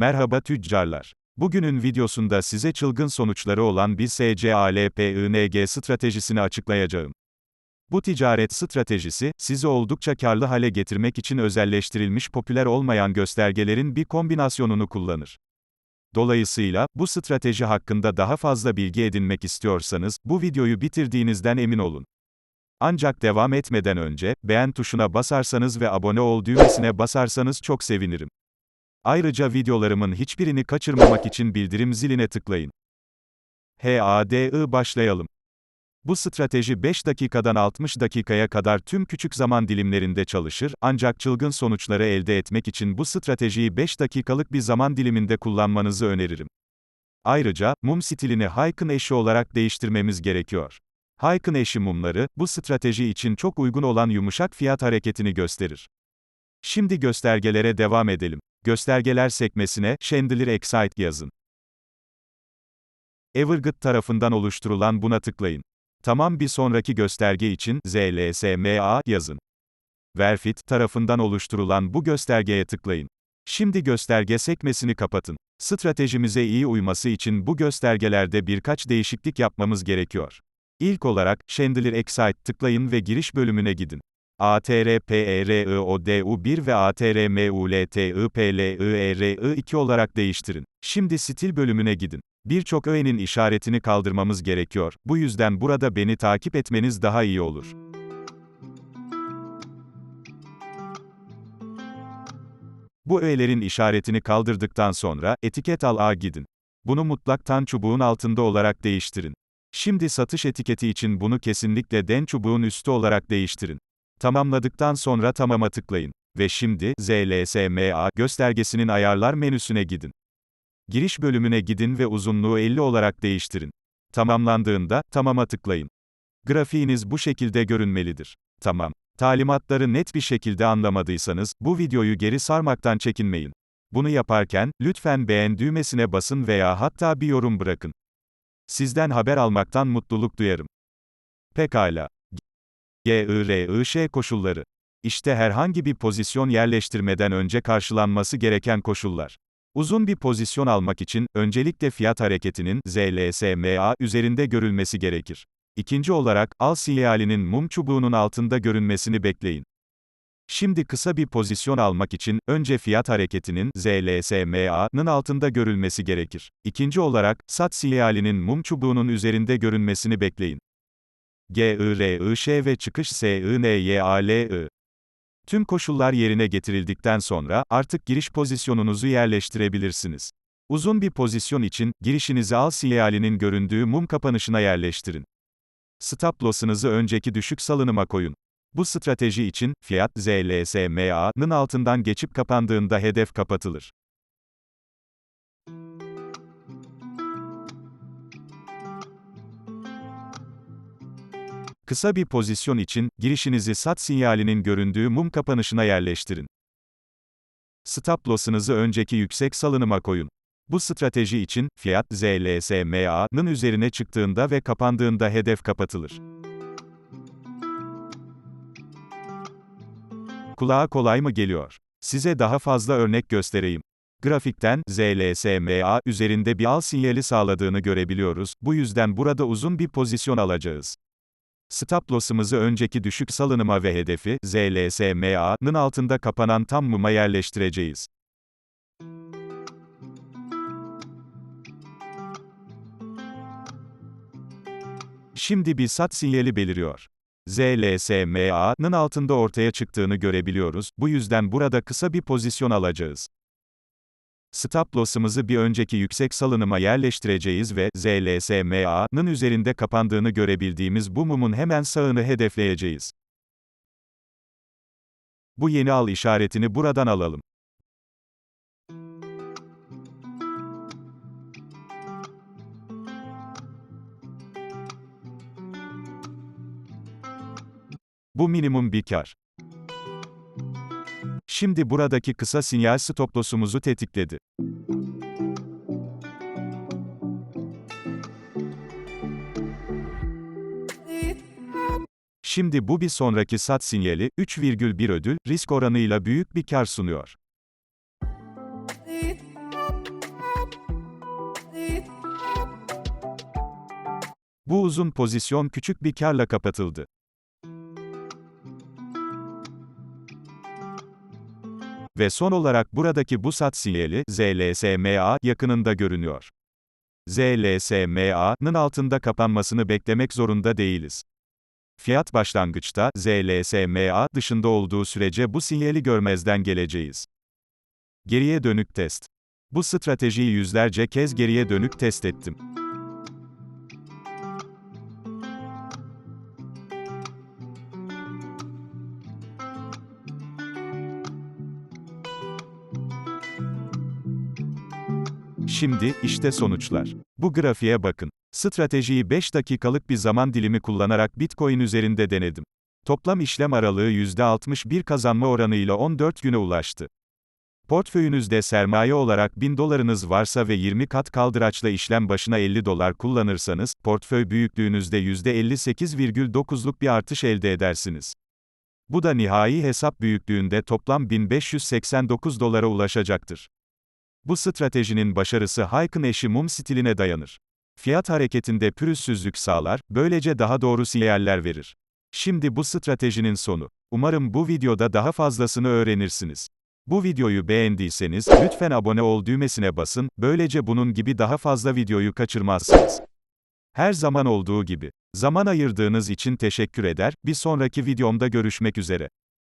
Merhaba tüccarlar. Bugünün videosunda size çılgın sonuçları olan bir SCALPING stratejisini açıklayacağım. Bu ticaret stratejisi, sizi oldukça karlı hale getirmek için özelleştirilmiş popüler olmayan göstergelerin bir kombinasyonunu kullanır. Dolayısıyla, bu strateji hakkında daha fazla bilgi edinmek istiyorsanız, bu videoyu bitirdiğinizden emin olun. Ancak devam etmeden önce, beğen tuşuna basarsanız ve abone ol düğmesine basarsanız çok sevinirim. Ayrıca videolarımın hiçbirini kaçırmamak için bildirim ziline tıklayın. HADI başlayalım. Bu strateji 5 dakikadan 60 dakikaya kadar tüm küçük zaman dilimlerinde çalışır, ancak çılgın sonuçları elde etmek için bu stratejiyi 5 dakikalık bir zaman diliminde kullanmanızı öneririm. Ayrıca, mum stilini Hayk'ın eşi olarak değiştirmemiz gerekiyor. Hayk'ın eşi mumları, bu strateji için çok uygun olan yumuşak fiyat hareketini gösterir. Şimdi göstergelere devam edelim. Göstergeler sekmesine, Chandelier Excite yazın. Evergood tarafından oluşturulan buna tıklayın. Tamam bir sonraki gösterge için, ZLSMA yazın. Verfit tarafından oluşturulan bu göstergeye tıklayın. Şimdi gösterge sekmesini kapatın. Stratejimize iyi uyması için bu göstergelerde birkaç değişiklik yapmamız gerekiyor. İlk olarak, Chandelier Excite tıklayın ve giriş bölümüne gidin. ATRPERIODU1 ve ATRMULTIPLIRI2 olarak değiştirin. Şimdi stil bölümüne gidin. Birçok öğenin işaretini kaldırmamız gerekiyor. Bu yüzden burada beni takip etmeniz daha iyi olur. Bu öğelerin işaretini kaldırdıktan sonra, etiket al A gidin. Bunu mutlaktan çubuğun altında olarak değiştirin. Şimdi satış etiketi için bunu kesinlikle den çubuğun üstü olarak değiştirin. Tamamladıktan sonra tamama tıklayın. Ve şimdi, ZLSMA göstergesinin ayarlar menüsüne gidin. Giriş bölümüne gidin ve uzunluğu 50 olarak değiştirin. Tamamlandığında, tamama tıklayın. Grafiğiniz bu şekilde görünmelidir. Tamam. Talimatları net bir şekilde anlamadıysanız, bu videoyu geri sarmaktan çekinmeyin. Bunu yaparken, lütfen beğen düğmesine basın veya hatta bir yorum bırakın. Sizden haber almaktan mutluluk duyarım. Pekala. GIRIŞ koşulları. İşte herhangi bir pozisyon yerleştirmeden önce karşılanması gereken koşullar. Uzun bir pozisyon almak için, öncelikle fiyat hareketinin, ZLSMA, üzerinde görülmesi gerekir. İkinci olarak, al sinyalinin mum çubuğunun altında görünmesini bekleyin. Şimdi kısa bir pozisyon almak için, önce fiyat hareketinin, ZLSMA'nın altında görülmesi gerekir. İkinci olarak, sat sinyalinin mum çubuğunun üzerinde görünmesini bekleyin. GIRIŞ ve çıkış SINYALI. Tüm koşullar yerine getirildikten sonra, artık giriş pozisyonunuzu yerleştirebilirsiniz. Uzun bir pozisyon için, girişinizi al sinyalinin göründüğü mum kapanışına yerleştirin. Stop loss'ınızı önceki düşük salınıma koyun. Bu strateji için, fiyat ZLSMA'nın altından geçip kapandığında hedef kapatılır. Kısa bir pozisyon için, girişinizi sat sinyalinin göründüğü mum kapanışına yerleştirin. Stop loss'ınızı önceki yüksek salınıma koyun. Bu strateji için, fiyat ZLSMA'nın üzerine çıktığında ve kapandığında hedef kapatılır. Kulağa kolay mı geliyor? Size daha fazla örnek göstereyim. Grafikten, ZLSMA üzerinde bir al sinyali sağladığını görebiliyoruz, bu yüzden burada uzun bir pozisyon alacağız. Stop loss'ımızı önceki düşük salınıma ve hedefi, ZLSMA'nın altında kapanan tam muma yerleştireceğiz. Şimdi bir sat sinyali beliriyor. ZLSMA'nın altında ortaya çıktığını görebiliyoruz, bu yüzden burada kısa bir pozisyon alacağız. Stop loss'ımızı bir önceki yüksek salınıma yerleştireceğiz ve, ZLSMA'nın üzerinde kapandığını görebildiğimiz bu mumun hemen sağını hedefleyeceğiz. Bu yeni al işaretini buradan alalım. Bu minimum bir kar. Şimdi buradaki kısa sinyal stop loss'umuzu tetikledi. Şimdi bu bir sonraki sat sinyali, 3,1 ödül, risk oranıyla büyük bir kar sunuyor. Bu uzun pozisyon küçük bir karla kapatıldı. Ve son olarak buradaki bu sat sinyali, ZLSMA, yakınında görünüyor. ZLSMA'nın altında kapanmasını beklemek zorunda değiliz. Fiyat başlangıçta, ZLSMA dışında olduğu sürece bu sinyali görmezden geleceğiz. Geriye dönük test. Bu stratejiyi yüzlerce kez geriye dönük test ettim. Şimdi, işte sonuçlar. Bu grafiğe bakın. Stratejiyi 5 dakikalık bir zaman dilimi kullanarak Bitcoin üzerinde denedim. Toplam işlem aralığı %61 kazanma oranıyla 14 güne ulaştı. Portföyünüzde sermaye olarak 1000 dolarınız varsa ve 20 kat kaldıraçla işlem başına 50 dolar kullanırsanız, portföy büyüklüğünüzde %58,9'luk bir artış elde edersiniz. Bu da nihai hesap büyüklüğünde toplam 1589 dolara ulaşacaktır. Bu stratejinin başarısı Hayk'ın eşi mum stiline dayanır. Fiyat hareketinde pürüzsüzlük sağlar, böylece daha doğru sinyaller verir. Şimdi bu stratejinin sonu. Umarım bu videoda daha fazlasını öğrenirsiniz. Bu videoyu beğendiyseniz, lütfen abone ol düğmesine basın, böylece bunun gibi daha fazla videoyu kaçırmazsınız. Her zaman olduğu gibi. Zaman ayırdığınız için teşekkür eder, bir sonraki videomda görüşmek üzere.